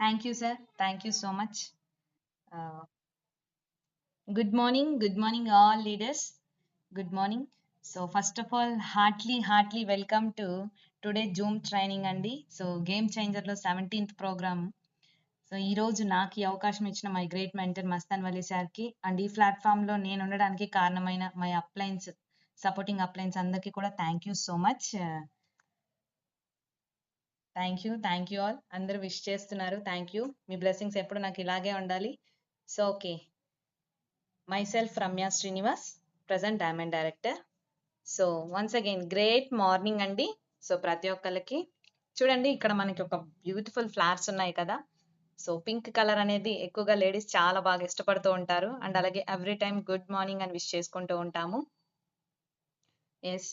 Thank you sir thank you so much good morning good morning all leaders good morning so first of all heartly heartly welcome to today Zoom training అండి so game చేంజర్లో seventeenth programme so ఈరోజు నాకు ఈ అవకాశం ఇచ్చిన my great mentor Mastan Vali సార్కి and ఈ ప్లాట్ఫామ్లో నేను ఉండడానికి కారణమైన మై అప్లయన్స్ సపోర్టింగ్ అప్లయన్స్ అందరికీ కూడా thank you so much thank you thank you all అందరూ విష్ చేస్తున్నారు. థ్యాంక్ యూ మీ బ్లెస్సింగ్స్ ఎప్పుడు నాకు ఇలాగే ఉండాలి. So okay myself Ramya Srinivas present diamond director so once again great morning అండి. సో ప్రతి ఒక్కరికి చూడండి ఇక్కడ మనకి ఒక బ్యూటిఫుల్ ఫ్లవర్స్ ఉన్నాయి కదా. సో పింక్ కలర్ అనేది ఎక్కువగా లేడీస్ చాలా బాగా ఇష్టపడుతూ ఉంటారు. అండ్ అలాగే ఎవ్రీ టైం గుడ్ మార్నింగ్ అని విష్ చేసుకుంటూ ఉంటాము. ఎస్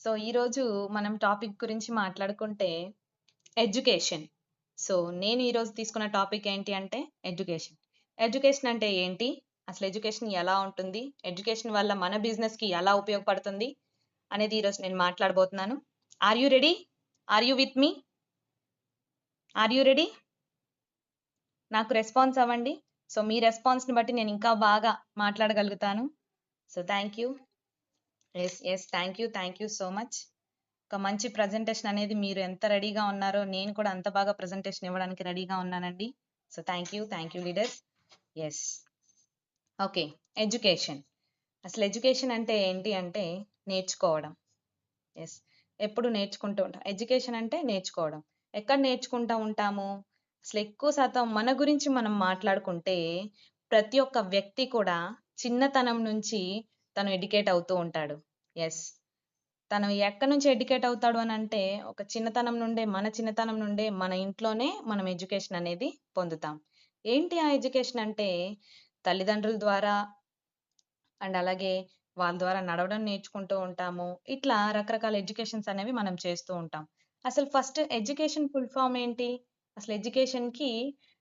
సో ఈరోజు మనం టాపిక్ గురించి మాట్లాడుకుంటే ఎడ్యుకేషన్. సో నేను ఈరోజు తీసుకున్న టాపిక్ ఏంటి అంటే ఎడ్యుకేషన్. ఎడ్యుకేషన్ అంటే ఏంటి? అసలు ఎడ్యుకేషన్ ఎలా ఉంటుంది? ఎడ్యుకేషన్ వల్ల మన బిజినెస్కి ఎలా ఉపయోగపడుతుంది? అనేది ఈరోజు నేను మాట్లాడబోతున్నాను. Are you ready are you with me are you ready నాకు రెస్పాన్స్ అవ్వండి. సో మీ రెస్పాన్స్ని బట్టి నేను ఇంకా బాగా మాట్లాడగలుగుతాను. So thank you yes yes thank you thank you so much ఒక మంచి ప్రజెంటేషన్ అనేది మీరు ఎంత రెడీగా ఉన్నారో నేను కూడా అంత బాగా ప్రజెంటేషన్ ఇవ్వడానికి రెడీగా ఉన్నానండి. So thank you thank you leaders yes okay education అసలు ఎడ్యుకేషన్ అంటే ఏంటి అంటే నేర్చుకోవడం. ఎస్ ఎప్పుడు నేర్చుకుంటూ ఉంటాం? ఎడ్యుకేషన్ అంటే నేర్చుకోవడం. ఎక్కడ నేర్చుకుంటూ ఉంటాము? అసలు ఎక్కువ శాతం మన గురించి మనం మాట్లాడుకుంటే ప్రతి ఒక్క వ్యక్తి కూడా చిన్నతనం నుంచి తను ఎడ్యుకేట్ అవుతూ ఉంటాడు. ఎస్ తను ఎక్కడి నుంచి ఎడ్యుకేట్ అవుతాడు అని అంటే ఒక చిన్నతనం నుండే మన చిన్నతనం నుండే మన ఇంట్లోనే మనం ఎడ్యుకేషన్ అనేది పొందుతాం. ఏంటి ఆ ఎడ్యుకేషన్ అంటే? తల్లిదండ్రుల ద్వారా అండ్ అలాగే వాళ్ళ ద్వారా నడవడం నేర్చుకుంటూ ఉంటాము. ఇట్లా రకరకాల ఎడ్యుకేషన్స్ అనేవి మనం చేస్తూ ఉంటాం. అసలు ఫస్ట్ ఎడ్యుకేషన్ ఫుల్ ఫామ్ ఏంటి? అసలు ఎడ్యుకేషన్కి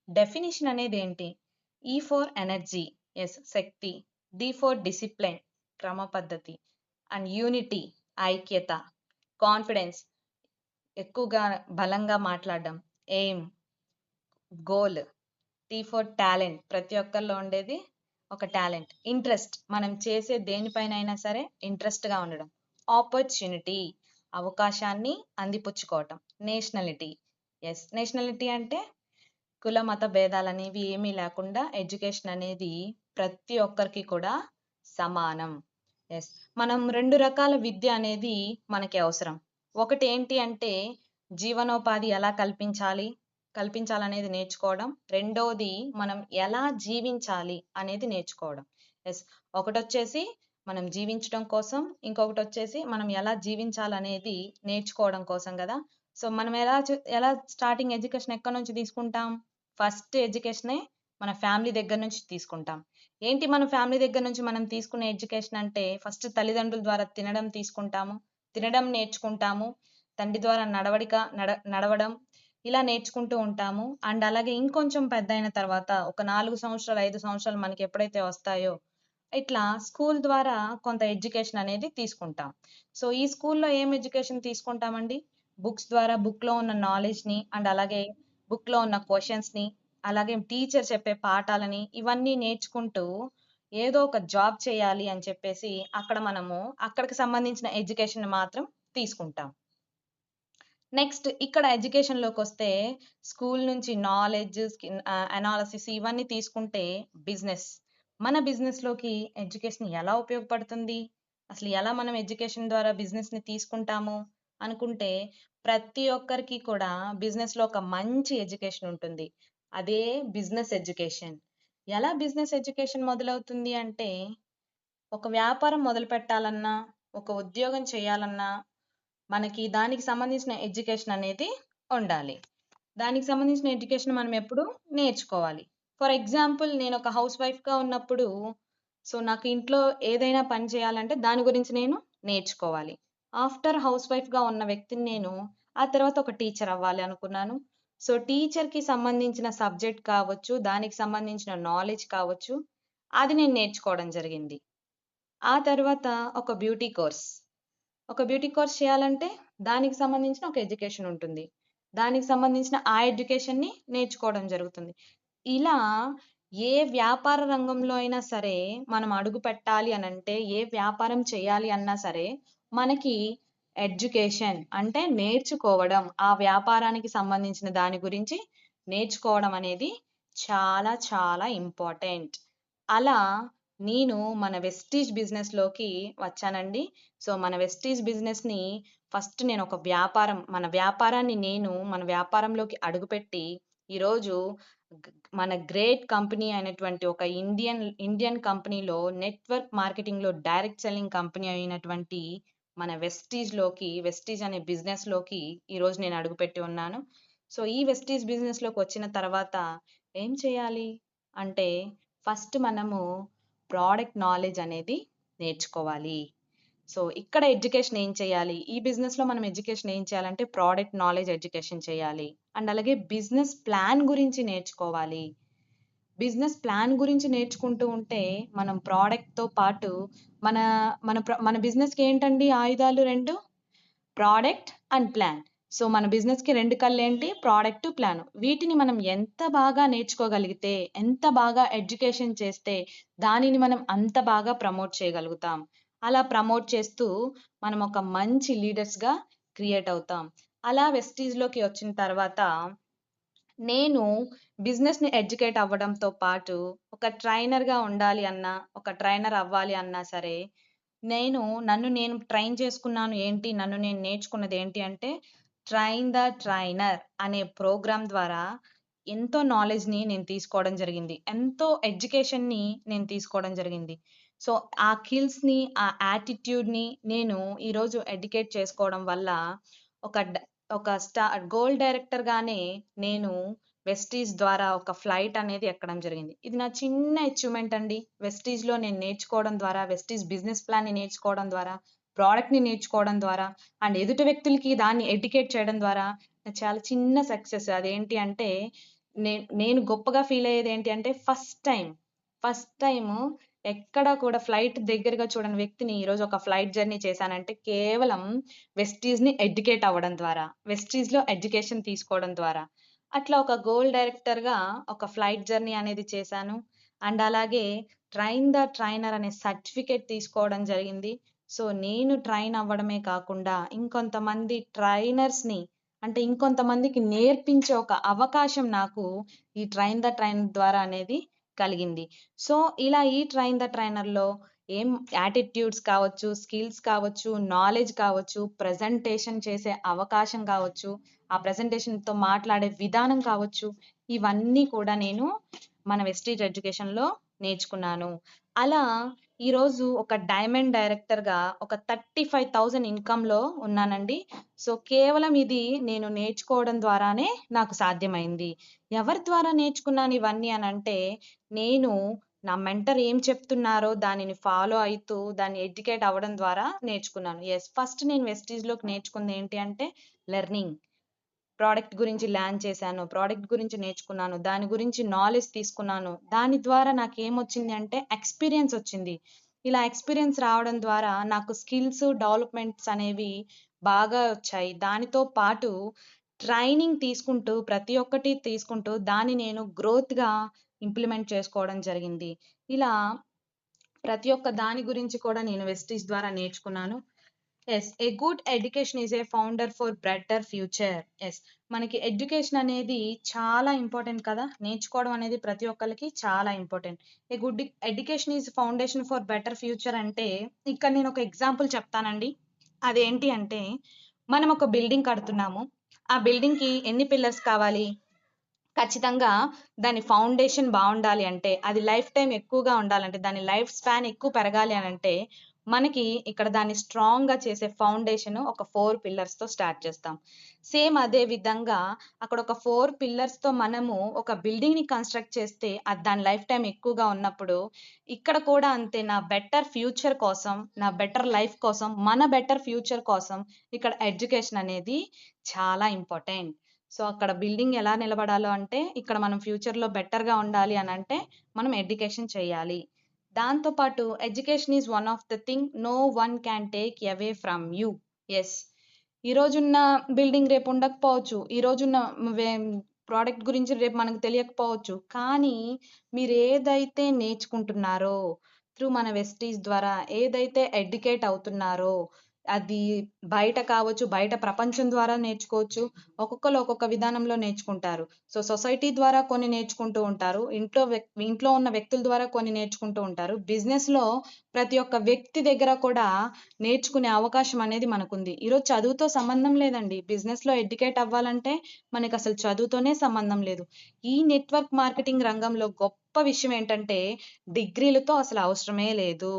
డెఫినిషన్ అనేది ఏంటి? ఈ ఫోర్ ఎనర్జీ ఎస్ శక్తి డి ఫోర్ డిసిప్లిన్ క్రమ పద్ధతి అండ్ యూనిటీ ఐక్యత కాన్ఫిడెన్స్ ఎక్కువగా బలంగా మాట్లాడడం aim goal T for talent ప్రతి ఒక్కరిలో ఉండేది ఒక టాలెంట్. ఇంట్రెస్ట్ మనం చేసే దేనిపైన అయినా సరే ఇంట్రెస్ట్గా ఉండడం. ఆపర్చునిటీ అవకాశాన్ని అందిపుచ్చుకోవటం. నేషనలిటీ ఎస్ నేషనలిటీ అంటే కుల మత భేదాలు అనేవి ఏమీ లేకుండా ఎడ్యుకేషన్ అనేది ప్రతి ఒక్కరికి కూడా సమానం. ఎస్ మనం రెండు రకాల విద్య అనేది మనకి అవసరం. ఒకటి ఏంటి అంటే జీవనోపాధి ఎలా కల్పించాలి కల్పించాలనేది నేర్చుకోవడం. రెండోది మనం ఎలా జీవించాలి అనేది నేర్చుకోవడం. ఎస్ ఒకటి వచ్చేసి మనం జీవించడం కోసం ఇంకొకటి వచ్చేసి మనం ఎలా జీవించాలనేది నేర్చుకోవడం కోసం కదా. సో మనం ఎలా ఎలా స్టార్టింగ్ ఎడ్యుకేషన్ ఎక్కడి నుంచి తీసుకుంటాం? ఫస్ట్ ఎడ్యుకేషనే మన ఫ్యామిలీ దగ్గర నుంచి తీసుకుంటాం. ఏంటి మన ఫ్యామిలీ దగ్గర నుంచి మనం తీసుకునే ఎడ్యుకేషన్ అంటే ఫస్ట్ తల్లిదండ్రుల ద్వారా తినడం తీసుకుంటాము తినడం నేర్చుకుంటాము తండ్రి ద్వారా నడవడిక నడ నడవడం ఇలా నేర్చుకుంటూ ఉంటాము. అండ్ అలాగే ఇంకొంచెం పెద్ద అయిన తర్వాత ఒక నాలుగు సంవత్సరాలు ఐదు సంవత్సరాలు మనకి ఎప్పుడైతే వస్తాయో ఇట్లా స్కూల్ ద్వారా కొంత ఎడ్యుకేషన్ అనేది తీసుకుంటాం. సో ఈ స్కూల్లో ఏం ఎడ్యుకేషన్ తీసుకుంటామండి? బుక్స్ ద్వారా బుక్లో ఉన్న నాలెడ్జ్ని అండ్ అలాగే బుక్లో ఉన్న క్వశ్చన్స్ని అలాగే టీచర్ చెప్పే పాఠాలని ఇవన్నీ నేర్చుకుంటూ ఏదో ఒక జాబ్ చేయాలి అని చెప్పేసి అక్కడ మనము అక్కడికి సంబంధించిన ఎడ్యుకేషన్ మాత్రం తీసుకుంటాం. నెక్స్ట్ ఇక్కడ ఎడ్యుకేషన్లోకి వస్తే స్కూల్ నుంచి నాలెడ్జ్ అనాలసిస్ ఇవన్నీ తీసుకుంటే బిజినెస్. మన బిజినెస్లోకి ఎడ్యుకేషన్ ఎలా ఉపయోగపడుతుంది? అసలు ఎలా మనం ఎడ్యుకేషన్ ద్వారా బిజినెస్ని తీసుకుంటాము? అనుకుంటే ప్రతి ఒక్కరికి కూడా బిజినెస్లో ఒక మంచి ఎడ్యుకేషన్ ఉంటుంది. అదే బిజినెస్ ఎడ్యుకేషన్. ఎలా బిజినెస్ ఎడ్యుకేషన్ మొదలవుతుంది అంటే ఒక వ్యాపారం మొదలు పెట్టాలన్నా ఒక ఉద్యోగం చేయాలన్నా మనకి దానికి సంబంధించిన ఎడ్యుకేషన్ అనేది ఉండాలి. దానికి సంబంధించిన ఎడ్యుకేషన్ మనం ఎప్పుడు నేర్చుకోవాలి. ఫర్ ఎగ్జాంపుల్ నేను ఒక హౌస్ వైఫ్గా ఉన్నప్పుడు సో నాకు ఇంట్లో ఏదైనా పని చేయాలంటే దాని గురించి నేను నేర్చుకోవాలి. ఆఫ్టర్ హౌస్ వైఫ్గా ఉన్న వ్యక్తిని నేను ఆ తర్వాత ఒక టీచర్ అవ్వాలి అనుకున్నాను. సో టీచర్కి సంబంధించిన సబ్జెక్ట్ కావచ్చు దానికి సంబంధించిన నాలెడ్జ్ కావచ్చు అది నేను నేర్చుకోవడం జరిగింది. ఆ తర్వాత ఒక బ్యూటీ కోర్స్. ఒక బ్యూటీ కోర్స్ చేయాలంటే దానికి సంబంధించిన ఒక ఎడ్యుకేషన్ ఉంటుంది. దానికి సంబంధించిన ఆ ఎడ్యుకేషన్‌ని నేర్చుకోవడం జరుగుతుంది. ఇలా ఏ వ్యాపార రంగంలో అయినా సరే మనం అడుగు పెట్టాలి అనంటే, ఏ వ్యాపారం చేయాలి అన్నా సరే మనకి ఎడ్యుకేషన్ అంటే నేర్చుకోవడం, ఆ వ్యాపారానికి సంబంధించిన దాని గురించి నేర్చుకోవడం అనేది చాలా చాలా ఇంపార్టెంట్. అలా నేను మన వెస్టీజ్ బిజినెస్‌లోకి వచ్చానండి. సో, మన వెస్టీజ్ బిజినెస్‌ని ఫస్ట్ నేను ఒక వ్యాపారం మన వ్యాపారాన్ని నేను మన వ్యాపారంలోకి అడుగుపెట్టి ఈరోజు మన గ్రేట్ కంపెనీ అయినటువంటి ఒక ఇండియన్ ఇండియన్ కంపెనీలో నెట్వర్క్ మార్కెటింగ్‌లో డైరెక్ట్ సెల్లింగ్ కంపెనీ అయినటువంటి మన వెస్టీజ్‌లోకి వెస్టీజ్ అనే బిజినెస్‌లోకి ఈరోజు నేను అడుగుపెట్టి ఉన్నాను. సో, ఈ వెస్టీజ్ బిజినెస్‌లోకి వచ్చిన తర్వాత ఏం చేయాలి? అంటే ఫస్ట్ మనము ప్రోడక్ట్ నాలెడ్జ్ అనేది నేర్చుకోవాలి. సో, ఇక్కడ ఎడ్యుకేషన్ ఏం చేయాలి? ఈ బిజినెస్‌లో మనం ఎడ్యుకేషన్ ఏం చేయాలంటే ప్రోడక్ట్ నాలెడ్జ్ ఎడ్యుకేషన్ చేయాలి. అండ్ అలాగే బిజినెస్ ప్లాన్ గురించి నేర్చుకోవాలి. బిజినెస్ ప్లాన్ గురించి నేర్చుకుంటూ ఉంటే మనం ప్రోడక్ట్తో పాటు మన మన ప్ర మన బిజినెస్‌కి ఏంటండి ఆయుధాలు రెండు ప్రోడక్ట్ అండ్ ప్లాన్. సో, మన బిజినెస్‌కి 2 కళ్ళేంటి? Product, plan. వీటిని మనం ఎంత బాగా నేర్చుకోగలిగితే, ఎంత బాగా ఎడ్యుకేషన్ చేస్తే దానిని మనం అంత బాగా ప్రమోట్ చేయగలుగుతాం. అలా ప్రమోట్ చేస్తూ మనం ఒక మంచి లీడర్స్‌గా క్రియేట్ అవుతాం. అలా వెస్టీజ్‌లోకి వచ్చిన తర్వాత నేను బిజినెస్‌ని ఎడ్యుకేట్ అవ్వడంతో పాటు ఒక ట్రైనర్‌గా ఉండాలి అన్నా, ఒక ట్రైనర్ అవ్వాలి అన్నా సరే, నేను నన్ను నేను ట్రైన్ చేసుకున్నాను ఏంటి? నన్ను నేను నేర్చుకున్నది ఏంటి అంటే ట్రైన్ ద ట్రైనర్ అనే ప్రోగ్రామ్ ద్వారా ఎంతో నాలెడ్జ్‌ని నేను తీసుకోవడం జరిగింది. ఎంతో ఎడ్యుకేషన్‌ని నేను తీసుకోవడం జరిగింది. సో, ఆ స్కిల్స్‌ని, ఆ యాటిట్యూడ్‌ని నేను ఈరోజు ఎడ్యుకేట్ చేసుకోవడం వల్ల ఒక డ ఒక స్టార్ గోల్డ్ డైరెక్టర్‌గానే నేను వెస్టీజ్ ద్వారా ఒక ఫ్లైట్ అనేది ఎక్కడం జరిగింది. ఇది నా చిన్న అచీవ్‌మెంట్ అండి. వెస్టీజ్‌లో నేను నేర్చుకోవడం ద్వారా, వెస్టీజ్ బిజినెస్ ప్లాన్‌ని నేర్చుకోవడం ద్వారా, ప్రోడక్ట్ని నేర్చుకోవడం ద్వారా అండ్ ఎదుటి వ్యక్తులకి దాన్ని ఎడ్యుకేట్ చేయడం ద్వారా చాలా చిన్న సక్సెస్. అదేంటి అంటే నేను నేను గొప్పగా ఫీల్ అయ్యేది ఏంటి అంటే ఫస్ట్ టైం ఫస్ట్ టైము ఎక్కడ కూడా ఫ్లైట్ దగ్గరగా చూడని వ్యక్తిని ఈరోజు ఒక ఫ్లైట్ జర్నీ చేశానంటే కేవలం వెస్టీజ్‌ని ఎడ్యుకేట్ అవ్వడం ద్వారా, వెస్టీజ్‌లో ఎడ్యుకేషన్ తీసుకోవడం ద్వారా. అట్లా ఒక గోల్ డైరెక్టర్‌గా ఒక ఫ్లైట్ జర్నీ అనేది చేశాను. అండ్ అలాగే ట్రైన్ ద ట్రైనర్ అనే సర్టిఫికేట్ తీసుకోవడం జరిగింది. సో, నేను ట్రైన్ అవ్వడమే కాకుండా ఇంకొంతమంది ట్రైనర్స్‌ని అంటే ఇంకొంతమందికి నేర్పించే ఒక అవకాశం నాకు ఈ ట్రైన్ ద ట్రైన్ ద్వారా అనేది కలిగింది. సో, ఇలా ఈ ట్రైన్ ద ట్రైనర్‌లో ఏం యాటిట్యూడ్స్ కావచ్చు, స్కిల్స్ కావచ్చు, నాలెడ్జ్ కావచ్చు, ప్రజెంటేషన్ చేసే అవకాశం కావచ్చు, ఆ ప్రజెంటేషన్తో మాట్లాడే విధానం కావచ్చు, ఇవన్నీ కూడా నేను మన వెస్టీజ్ ఎడ్యుకేషన్‌లో నేర్చుకున్నాను. అలా ఈరోజు ఒక డైమండ్ డైరెక్టర్‌గా ఒక 35,000 ఇన్‌కమ్‌లో ఉన్నానండి. సో, కేవలం ఇది నేను నేర్చుకోవడం ద్వారానే నాకు సాధ్యమైంది. ఎవరి ద్వారా నేర్చుకున్నాను ఇవన్నీ అని అంటే నేను నా మెంటర్ ఏం చెప్తున్నారో దానిని ఫాలో అవుతూ దాన్ని ఎడ్యుకేట్ అవ్వడం ద్వారా నేర్చుకున్నాను. ఎస్ ఫస్ట్ నేను వెస్టీజ్‌లోకి నేర్చుకుంది ఏంటి అంటే లెర్నింగ్. ప్రోడక్ట్ గురించి ల్యాండ్ చేశాను. ప్రోడక్ట్ గురించి నేర్చుకున్నాను. దాని గురించి నాలెడ్జ్ తీసుకున్నాను. దాని ద్వారా నాకు ఏమొచ్చింది అంటే ఎక్స్‌పీరియన్స్ వచ్చింది. ఇలా ఎక్స్‌పీరియన్స్ రావడం ద్వారా నాకు స్కిల్స్ డెవలప్‌మెంట్స్ అనేవి బాగా వచ్చాయి. దానితో పాటు ట్రైనింగ్ తీసుకుంటూ ప్రతి ఒక్కటి తీసుకుంటూ దాన్ని నేను గ్రోత్‌గా ఇంప్లిమెంట్ చేసుకోవడం జరిగింది. ఇలా ప్రతి ఒక్క దాని గురించి కూడా నేను వెస్టీజ్ ద్వారా నేర్చుకున్నాను. Yes a good education is a founder for better future. Yes మనకి ఎడ్యుకేషన్ అనేది చాలా ఇంపార్టెంట్ కదా! నేర్చుకోవడం అనేది ప్రతి ఒక్కరికి చాలా important. A good education is foundation for better future అంటే ఇక్కడ నేను ఒక ఎగ్జాంపుల్ చెప్తానండి. అదేంటి అంటే మనం ఒక బిల్డింగ్ కడుతున్నాము. ఆ బిల్డింగ్‌కి ఎన్ని పిల్లర్స్ కావాలి? ఖచ్చితంగా దాని ఫౌండేషన్ బాగుండాలి అంటే, అది లైఫ్ టైం ఎక్కువగా ఉండాలంటే, దాని లైఫ్ స్పాన్ ఎక్కువ పెరగాలి అని అంటే మనకి ఇక్కడ దాన్ని స్ట్రాంగ్‌గా చేసే ఫౌండేషన్ ఒక ఫోర్ పిల్లర్స్‌తో స్టార్ట్ చేస్తాం. సేమ్ అదే విధంగా అక్కడ ఒక ఫోర్ పిల్లర్స్‌తో మనము ఒక బిల్డింగ్‌ని కన్‌స్ట్రక్ట్ చేస్తే అది దాని లైఫ్ టైం ఎక్కువగా ఉన్నప్పుడు, ఇక్కడ కూడా అంతే నా బెటర్ ఫ్యూచర్ కోసం, నా బెటర్ లైఫ్ కోసం, మన బెటర్ ఫ్యూచర్ కోసం ఇక్కడ ఎడ్యుకేషన్ అనేది చాలా ఇంపార్టెంట్. సో, అక్కడ బిల్డింగ్ ఎలా నిలబడాలో అంటే ఇక్కడ మనం ఫ్యూచర్‌లో బెటర్‌గా ఉండాలి అని అంటే మనం ఎడ్యుకేషన్ చేయాలి. దాంతో పాటు education is one of the thing no one can take away from you. Yes ఈ రోజున్న బిల్డింగ్ రేపు ఉండకపోవచ్చు. ఈ వే ప్రోడక్ట్ గురించి రేపు మనకు తెలియకపోవచ్చు. కానీ మీరు ఏదైతే నేర్చుకుంటున్నారో త్రూ మన వెస్టీస్ ద్వారా ఏదైతే ఎడ్యుకేట్ అవుతున్నారో అది బయట కావచ్చు బయట ప్రపంచం ద్వారా నేర్చుకోవచ్చు. ఒక్కొక్కరు ఒక్కొక్క విధానంలో నేర్చుకుంటారు. సో సొసైటీ ద్వారా కొన్ని నేర్చుకుంటూ ఉంటారు. ఇంట్లో ఇంట్లో ఉన్న వ్యక్తుల ద్వారా కొన్ని నేర్చుకుంటూ ఉంటారు. బిజినెస్లో ప్రతి ఒక్క వ్యక్తి దగ్గర కూడా నేర్చుకునే అవకాశం అనేది మనకుంది. ఈరోజు చదువుతో సంబంధం లేదండి. బిజినెస్లో ఎడ్యుకేట్ అవ్వాలంటే మనకి అసలు చదువుతోనే సంబంధం లేదు. ఈ నెట్వర్క్ మార్కెటింగ్ రంగంలో గొప్ప విషయం ఏంటంటే డిగ్రీలతో అసలు అవసరమే లేదు.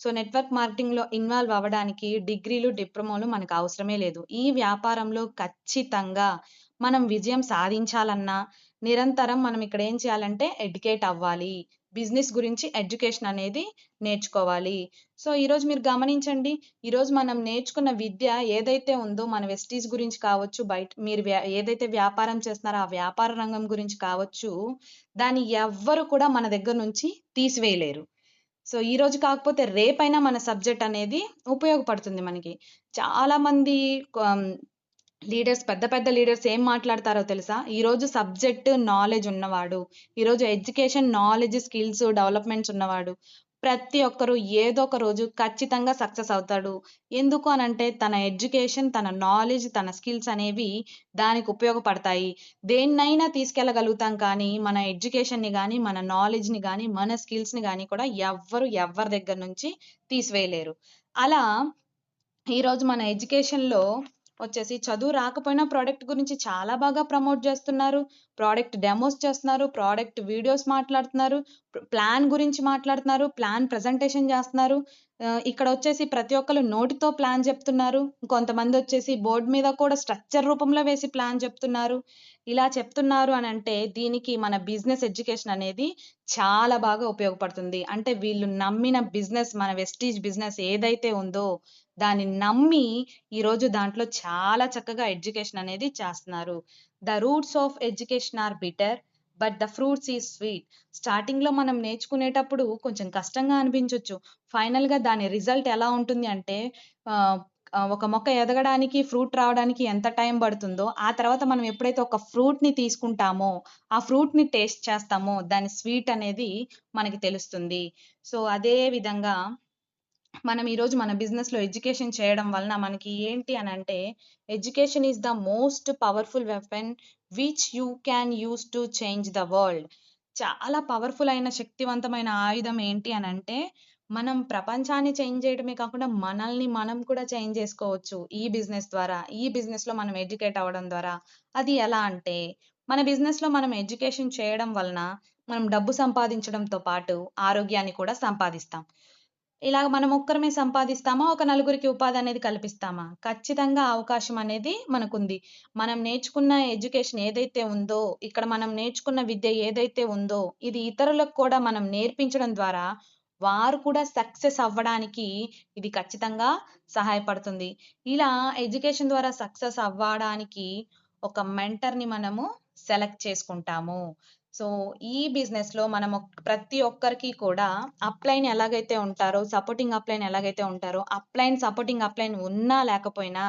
సో నెట్వర్క్ మార్కెటింగ్లో ఇన్వాల్వ్ అవ్వడానికి డిగ్రీలు డిప్లొమాలు మనకు అవసరమే లేదు. ఈ వ్యాపారంలో ఖచ్చితంగా మనం విజయం సాధించాలన్నా నిరంతరం మనం ఇక్కడ ఏం చేయాలంటే ఎడ్యుకేట్ అవ్వాలి. బిజినెస్ గురించి ఎడ్యుకేషన్ అనేది నేర్చుకోవాలి. సో ఈరోజు మీరు గమనించండి ఈరోజు మనం నేర్చుకున్న విద్య ఏదైతే ఉందో మన వెస్టీస్ గురించి కావచ్చు బయట మీరు ఏదైతే వ్యాపారం చేస్తున్నారో ఆ వ్యాపార రంగం గురించి కావచ్చు దాన్ని ఎవ్వరు కూడా మన దగ్గర నుంచి తీసివేయలేరు. సో ఈ రోజు కాకపోతే రేపైనా మన సబ్జెక్ట్ అనేది ఉపయోగపడుతుంది మనకి. చాలా మంది లీడర్స్ పెద్ద పెద్ద లీడర్స్ ఏం మాట్లాడతారో తెలుసా? ఈరోజు సబ్జెక్ట్ నాలెడ్జ్ ఉన్నవాడు ఈరోజు ఎడ్యుకేషన్ నాలెడ్జ్ స్కిల్స్ డెవలప్మెంట్స్ ఉన్నవాడు ప్రతి ఒక్కరు ఏదో ఒక రోజు ఖచ్చితంగా సక్సెస్ అవుతాడు. ఎందుకు అనంటే తన ఎడ్యుకేషన్ తన నాలెడ్జ్ తన స్కిల్స్ అనేవి దానికి ఉపయోగపడతాయి. దేన్నైనా తీసుకెళ్ళగలుగుతాం కానీ మన ఎడ్యుకేషన్ని కానీ మన నాలెడ్జ్ని కానీ మన స్కిల్స్ని కానీ కూడా ఎవ్వరు ఎవరి దగ్గర నుంచి తీసివేయలేరు. అలా ఈరోజు మన ఎడ్యుకేషన్లో వచ్చేసి చదువు రాకపోయినా ప్రోడక్ట్ గురించి చాలా బాగా ప్రమోట్ చేస్తున్నారు. ప్రోడక్ట్ డెమోస్ చేస్తున్నారు ప్రోడక్ట్ వీడియోస్ మాట్లాడుతున్నారు ప్లాన్ గురించి మాట్లాడుతున్నారు ప్లాన్ ప్రజెంటేషన్ చేస్తున్నారు. ఇక్కడ వచ్చేసి ప్రతి ఒక్కరు నోటితో ప్లాన్ చెప్తున్నారు. కొంతమంది వచ్చేసి బోర్డు మీద కూడా స్ట్రక్చర్ రూపంలో వేసి ప్లాన్ చెప్తున్నారు. ఇలా చెప్తున్నారు అని అంటే దీనికి మన బిజినెస్ ఎడ్యుకేషన్ అనేది చాలా బాగా ఉపయోగపడుతుంది. అంటే వీళ్ళు నమ్మిన బిజినెస్ మన వెస్టీజ్ బిజినెస్ ఏదైతే ఉందో దాన్ని నమ్మి ఈరోజు దాంట్లో చాలా చక్కగా ఎడ్యుకేషన్ అనేది చేస్తున్నారు. The roots of education are bitter but the fruits ఈ స్వీట్ స్టార్టింగ్లో మనం నేర్చుకునేటప్పుడు కొంచెం కష్టంగా అనిపించవచ్చు ఫైనల్గా దాని రిజల్ట్ ఎలా ఉంటుంది అంటే ఒక మొక్క ఎదగడానికి ఫ్రూట్ రావడానికి ఎంత టైం పడుతుందో ఆ తర్వాత మనం ఎప్పుడైతే ఒక ఫ్రూట్ని తీసుకుంటామో ఆ ఫ్రూట్ని టేస్ట్ చేస్తామో దాని స్వీట్ అనేది మనకి తెలుస్తుంది. సో అదే విధంగా మనం ఈరోజు మన బిజినెస్లో ఎడ్యుకేషన్ చేయడం వలన మనకి ఏంటి అని అంటే education is the most powerful weapon which you can use to change the world. చాలా పవర్ఫుల్ అయిన శక్తివంతమైన ఆయుధం ఏంటి అని అంటే మనం ప్రపంచాన్ని చేంజ్ చేయడమే కాకుండా మనల్ని మనం కూడా చేంజ్ చేసుకోవచ్చు ఈ బిజినెస్ ద్వారా ఈ బిజినెస్లో మనం ఎడ్యుకేట్ అవ్వడం ద్వారా. అది ఎలా అంటే మన బిజినెస్లో మనం ఎడ్యుకేషన్ చేయడం వలన మనం డబ్బు సంపాదించడంతో పాటు ఆరోగ్యాన్ని కూడా సంపాదిస్తాం. ఇలా మనం ఒక్కరమే సంపాదిస్తామా? ఒక నలుగురికి ఉపాధి అనేది కల్పిస్తామా? ఖచ్చితంగా అవకాశం అనేది మనకుంది. మనం నేర్చుకున్న ఎడ్యుకేషన్ ఏదైతే ఉందో ఇక్కడ మనం నేర్చుకున్న విద్య ఏదైతే ఉందో ఇది ఇతరులకు కూడా మనం నేర్పించడం ద్వారా వారు కూడా సక్సెస్ అవ్వడానికి ఇది ఖచ్చితంగా సహాయపడుతుంది. ఇలా ఎడ్యుకేషన్ ద్వారా సక్సెస్ అవ్వడానికి ఒక మెంటర్ని మనము సెలెక్ట్ చేసుకుంటాము. సో ఈ బిజినెస్లో మనం ప్రతి ఒక్కరికి కూడా అప్లైన్ ఎలాగైతే ఉంటారో సపోర్టింగ్ అప్లైన్ ఎలాగైతే ఉంటారో అప్లైన్ సపోర్టింగ్ అప్లైన్ ఉన్నా లేకపోయినా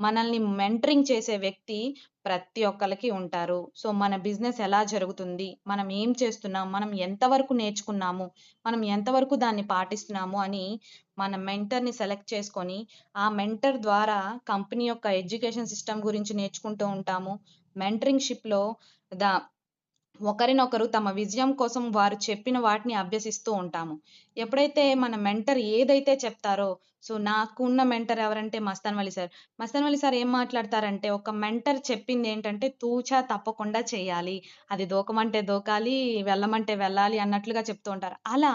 మనల్ని మెంటరింగ్ చేసే వ్యక్తి ప్రతి ఒక్కరికి ఉంటారు. సో మన బిజినెస్ ఎలా జరుగుతుంది మనం ఏం చేస్తున్నాం మనం ఎంతవరకు నేర్చుకున్నాము మనం ఎంతవరకు దాన్ని పాటిస్తున్నాము అని మన మెంటర్ని సెలెక్ట్ చేసుకొని ఆ మెంటర్ ద్వారా కంపెనీ యొక్క ఎడ్యుకేషన్ సిస్టమ్ గురించి నేర్చుకుంటూ ఉంటాము. మెంటరింగ్షిప్లో దా ఒకరినొకరు తమ విజయం కోసం వారు చెప్పిన వాటిని అభ్యసిస్తూ ఉంటాము. ఎప్పుడైతే మన మెంటర్ ఏదైతే చెప్తారో సో నాకు ఉన్న మెంటర్ ఎవరంటే మస్తాన్ వలి సార్. మస్తాన్ వలి సార్ ఏం మాట్లాడతారంటే ఒక మెంటర్ చెప్పింది ఏంటంటే తూచా తప్పకుండా చేయాలి. అది దూకమంటే దూకాలి వెళ్ళమంటే వెళ్ళాలి అన్నట్లుగా చెప్తూ ఉంటారు. అలా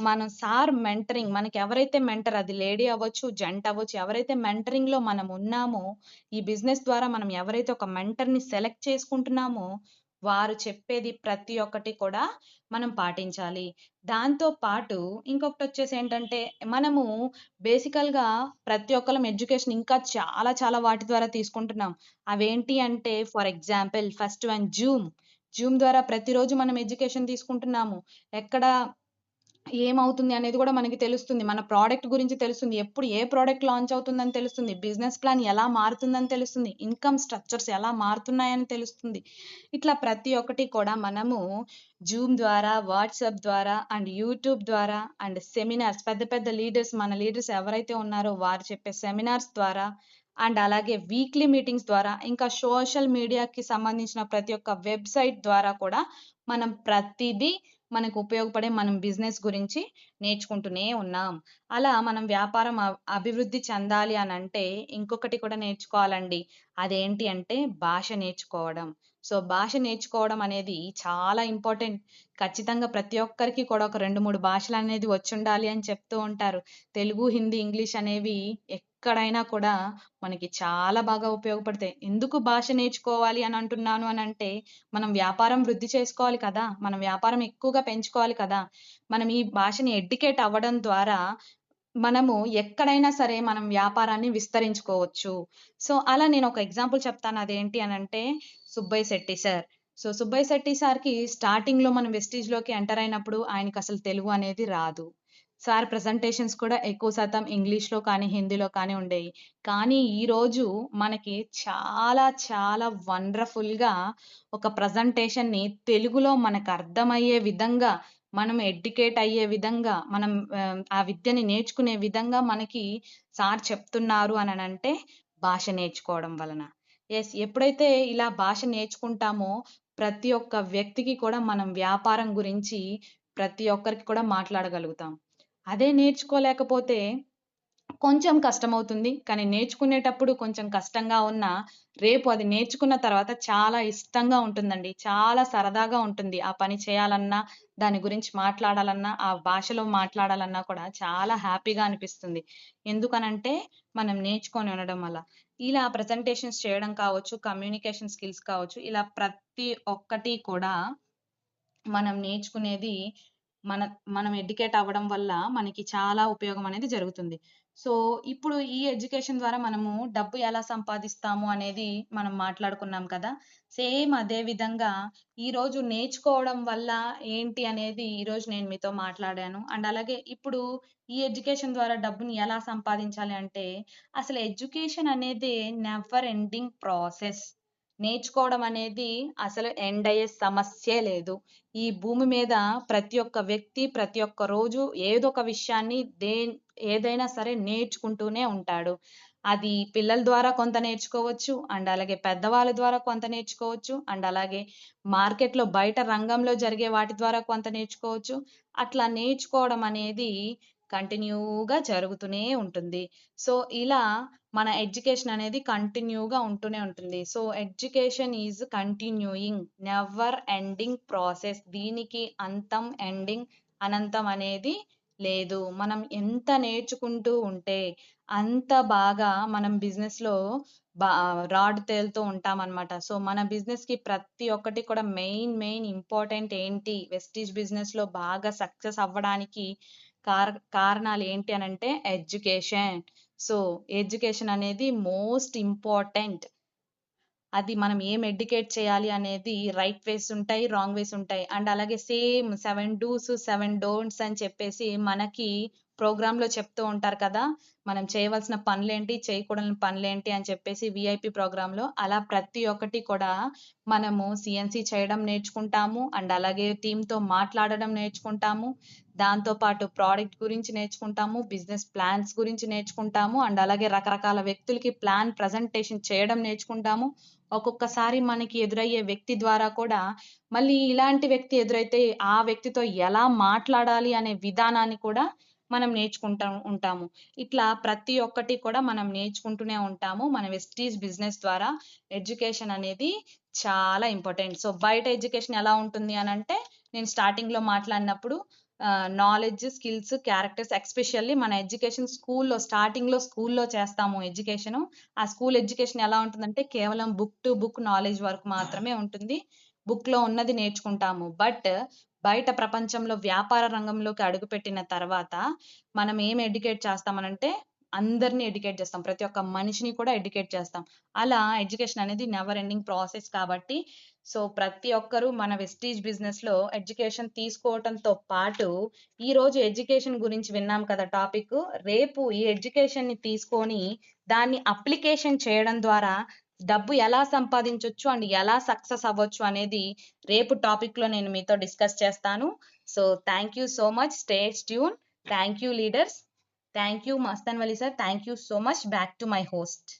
మనం సార్ మెంటరింగ్ మనకి ఎవరైతే మెంటర్ అది లేడీ అవ్వచ్చు జెంట్ అవ్వచ్చు ఎవరైతే మెంటరింగ్లో మనం ఉన్నామో ఈ బిజినెస్ ద్వారా మనం ఎవరైతే ఒక మెంటర్ని సెలెక్ట్ చేసుకుంటున్నామో వారు చెప్పేది ప్రతి ఒక్కటి కూడా మనం పాటించాలి. దాంతో పాటు ఇంకొకటి వచ్చేసి ఏంటంటే మనము బేసికల్గా ప్రతి ఒక్కరం ఎడ్యుకేషన్ ఇంకా చాలా చాలా వాటి ద్వారా తీసుకుంటున్నాం. అవేంటి అంటే for example first one Zoom. Zoom ద్వారా ప్రతిరోజు మనం ఎడ్యుకేషన్ తీసుకుంటున్నాము. ఎక్కడ ఏమవుతుంది అనేది కూడా మనకి తెలుస్తుంది. మన ప్రోడక్ట్ గురించి తెలుస్తుంది. ఎప్పుడు ఏ ప్రోడక్ట్ లాంచ్ అవుతుందని తెలుస్తుంది. బిజినెస్ ప్లాన్ ఎలా మారుతుందని తెలుస్తుంది. ఇన్‌కమ్ స్ట్రక్చర్స్ ఎలా మారుతున్నాయని తెలుస్తుంది. ఇట్లా ప్రతి ఒక్కటి కూడా మనము జూమ్ ద్వారా, వాట్సాప్ ద్వారా అండ్ యూట్యూబ్ ద్వారా అండ్ సెమినార్స్ పెద్ద పెద్ద లీడర్స్ మన లీడర్స్ ఎవరైతే ఉన్నారో వారు చెప్పే సెమినార్స్ ద్వారా అండ్ అలాగే వీక్లీ మీటింగ్స్ ద్వారా ఇంకా సోషల్ మీడియాకి సంబంధించిన ప్రతి ఒక్క వెబ్‌సైట్ ద్వారా కూడా మనం ప్రతిదీ మనకు ఉపయోగపడే మనం బిజినెస్ గురించి నేర్చుకుంటూనే ఉన్నాం. అలా మనం వ్యాపారం అభివృద్ధి చెందాలి అని అంటే ఇంకొకటి కూడా నేర్చుకోవాలండి. అదేంటి అంటే భాష నేర్చుకోవడం. సో, భాష నేర్చుకోవడం అనేది చాలా ఇంపార్టెంట్. ఖచ్చితంగా ప్రతి ఒక్కరికి కూడా ఒక రెండు మూడు భాషలు అనేది వచ్చుండాలి అని చెప్తూ ఉంటారు. తెలుగు, హిందీ, ఇంగ్లీష్ అనేవి ఎక్కడైనా కూడా మనకి చాలా బాగా ఉపయోగపడతాయి. ఎందుకు భాష నేర్చుకోవాలి అని అంటున్నాను అని అంటే మనం వ్యాపారం వృద్ధి చేసుకోవాలి కదా! మనం వ్యాపారం ఎక్కువగా పెంచుకోవాలి కదా! మనం ఈ భాషని ఎడ్యుకేట్ అవ్వడం ద్వారా మనము ఎక్కడైనా సరే మనం వ్యాపారాన్ని విస్తరించుకోవచ్చు. సో, అలా నేను ఒక ఎగ్జాంపుల్ చెప్తాను. అదేంటి అనంటే సుబ్బయ్య శెట్టి సార్. సో, సుబ్బయ్య శెట్టి సార్‌కి స్టార్టింగ్‌లో మనం వెస్టీజ్‌లోకి ఎంటర్ అయినప్పుడు ఆయనకసలు తెలుగు అనేది రాదు. సార్ ప్రెజెంటేషన్స్ కూడా ఎక్కువ శాతం ఇంగ్లీష్‌లో కానీ, హిందీలో కానీ ఉండేయి. కానీ ఈరోజు మనకి చాలా చాలా వండర్‌ఫుల్‌గా ఒక ప్రెజెంటేషన్‌ని తెలుగులో మనకు అర్థమయ్యే విధంగా, మనం ఎడ్యుకేట్ అయ్యే విధంగా, మనం ఆ విద్యని నేర్చుకునే విధంగా మనకి సార్ చెప్తున్నారు అని అంటే భాష నేర్చుకోవడం వలన. ఎస్ ఎప్పుడైతే ఇలా భాష నేర్చుకుంటామో ప్రతి ఒక్క వ్యక్తికి కూడా మనం వ్యాపారం గురించి ప్రతి ఒక్కరికి కూడా మాట్లాడగలుగుతాం. అదే నేర్చుకోలేకపోతే కొంచెం కష్టమవుతుంది. కానీ నేర్చుకునేటప్పుడు కొంచెం కష్టంగా ఉన్నా రేపు అది నేర్చుకున్న తర్వాత చాలా ఇష్టంగా ఉంటుందండి. చాలా సరదాగా ఉంటుంది. ఆ పని చేయాలన్నా, దాని గురించి మాట్లాడాలన్నా, ఆ భాషలో మాట్లాడాలన్నా కూడా చాలా హ్యాపీగా అనిపిస్తుంది. ఎందుకనంటే మనం నేర్చుకొని ఉండడం వల్ల. ఇలా ప్రెజెంటేషన్స్ చేయడం కావచ్చు, కమ్యూనికేషన్ స్కిల్స్ కావచ్చు, ఇలా ప్రతి ఒక్కటి కూడా మనం నేర్చుకునేది మన మనం ఎడ్యుకేట్ అవ్వడం వల్ల మనకి చాలా ఉపయోగం అనేది జరుగుతుంది. సో, ఇప్పుడు ఈ ఎడ్యుకేషన్ ద్వారా మనము డబ్బు ఎలా సంపాదిస్తాము అనేది మనం మాట్లాడుకున్నాం కదా! సేమ్ అదే విధంగా ఈరోజు నేర్చుకోవడం వల్ల ఏంటి అనేది ఈరోజు నేను మీతో మాట్లాడాను. అండ్ అలాగే ఇప్పుడు ఈ ఎడ్యుకేషన్ ద్వారా డబ్బుని ఎలా సంపాదించాలి అంటే అసలు ఎడ్యుకేషన్ అనేది నెవర్ ఎండింగ్ ప్రాసెస్. నేర్చుకోవడం అనేది అసలు ఎండ్ అయ్యే సమస్యే లేదు. ఈ భూమి మీద ప్రతి ఒక్క వ్యక్తి ప్రతి ఒక్క రోజు ఏదో ఒక విషయాన్ని దే ఏదైనా సరే నేర్చుకుంటూనే ఉంటాడు. అది పిల్లల ద్వారా కొంత నేర్చుకోవచ్చు. అండ్ అలాగే పెద్దవాళ్ళ ద్వారా కొంత నేర్చుకోవచ్చు. అండ్ అలాగే మార్కెట్‌లో బయట రంగంలో జరిగే వాటి ద్వారా కొంత నేర్చుకోవచ్చు. అట్లా నేర్చుకోవడం అనేది కంటిన్యూగా జరుగుతూనే ఉంటుంది. సో, ఇలా మన ఎడ్యుకేషన్ అనేది కంటిన్యూగా ఉంటూనే ఉంటుంది. So, education is continuing never ending process. దీనికి అంతం, ఎండింగ్, అనంతం అనేది లేదు. మనం ఎంత నేర్చుకుంటూ ఉంటే అంత బాగా మనం బిజినెస్‌లో బా రాడ్ తేలుతూ ఉంటామనమాట. సో, మన బిజినెస్‌కి ప్రతి ఒక్కటి కూడా మెయిన్ మెయిన్ ఇంపార్టెంట్ ఏంటి? వెస్టీజ్ బిజినెస్‌లో బాగా సక్సెస్ అవ్వడానికి కార కారణాలు ఏంటి అని అంటే ఎడ్యుకేషన్. సో, ఎడ్యుకేషన్ అనేది మోస్ట్ ఇంపార్టెంట్. అది మనం ఏం ఎడ్యుకేట్ చేయాలి అనేది రైట్ వేస్ ఉంటాయి. రాంగ్ వేస్ ఉంటాయి. అండ్ అలాగే same seven dos, seven don'ts అని చెప్పేసి మనకి ప్రోగ్రాంలో చెప్తూ ఉంటారు కదా! మనం చేయవలసిన పనులేంటి, చేయకూడని పనులేంటి అని చెప్పేసి వీఐపీ ప్రోగ్రాంలో అలా ప్రతి ఒక్కటి కూడా మనము సిఎన్సి చేయడం నేర్చుకుంటాము. అండ్ అలాగే టీంతో మాట్లాడడం నేర్చుకుంటాము. దాంతో పాటు ప్రోడక్ట్ గురించి నేర్చుకుంటాము. బిజినెస్ ప్లాన్స్ గురించి నేర్చుకుంటాము. అండ్ అలాగే రకరకాల వ్యక్తులకి ప్లాన్ ప్రజెంటేషన్ చేయడం నేర్చుకుంటాము. ఒక్కొక్కసారి మనకి ఎదురయ్యే వ్యక్తి ద్వారా కూడా మళ్ళీ ఇలాంటి వ్యక్తి ఎదురైతే ఆ వ్యక్తితో ఎలా మాట్లాడాలి అనే విధానాన్ని కూడా మనం నేర్చుకుంటాం ఉంటాము. ఇట్లా ప్రతి ఒక్కటి కూడా మనం నేర్చుకుంటూనే ఉంటాము. మన వెస్టీజ్ బిజినెస్ ద్వారా ఎడ్యుకేషన్ అనేది చాలా ఇంపార్టెంట్. సో, బయట ఎడ్యుకేషన్ ఎలా ఉంటుంది అని అంటే నేను స్టార్టింగ్‌లో మాట్లాడినప్పుడు నాలెడ్జ్, స్కిల్స్, క్యారెక్టర్స్ ఎస్పెషల్లీ మన ఎడ్యుకేషన్ స్కూల్‌లో స్టార్టింగ్‌లో స్కూల్‌లో చేస్తాము ఎడ్యుకేషన్ ఆ స్కూల్ ఎడ్యుకేషన్ ఎలా ఉంటుందంటే కేవలం బుక్ టు బుక్ నాలెడ్జ్ వరకు మాత్రమే ఉంటుంది. బుక్‌లో ఉన్నది నేర్చుకుంటాము. బట్ బయట ప్రపంచంలో వ్యాపార రంగంలోకి అడుగుపెట్టిన తర్వాత మనం ఏం ఎడ్యుకేట్ చేస్తామనంటే అందరిని ఎడ్యుకేట్ చేస్తాం. ప్రతి ఒక్క మనిషిని కూడా ఎడ్యుకేట్ చేస్తాం. అలా ఎడ్యుకేషన్ అనేది నెవర్ ఎండింగ్ ప్రాసెస్ కాబట్టి సో ప్రతి ఒక్కరూ మన వెస్టీజ్ బిజినెస్లో ఎడ్యుకేషన్ తీసుకోవటంతో పాటు ఈ రోజు ఎడ్యుకేషన్ గురించి విన్నాం కదా టాపిక్. రేపు ఈ ఎడ్యుకేషన్ని తీసుకొని దాన్ని అప్లికేషన్ చేయడం ద్వారా డబ్బు ఎలా సంపాదించవచ్చు అండ్ ఎలా సక్సెస్ అవ్వచ్చు అనేది రేపు టాపిక్లో నేను మీతో డిస్కస్ చేస్తాను. So thank you so much. Stay tune thank you leaders. Thank you, Mastanwali sir. Thank you so much. Back to my host.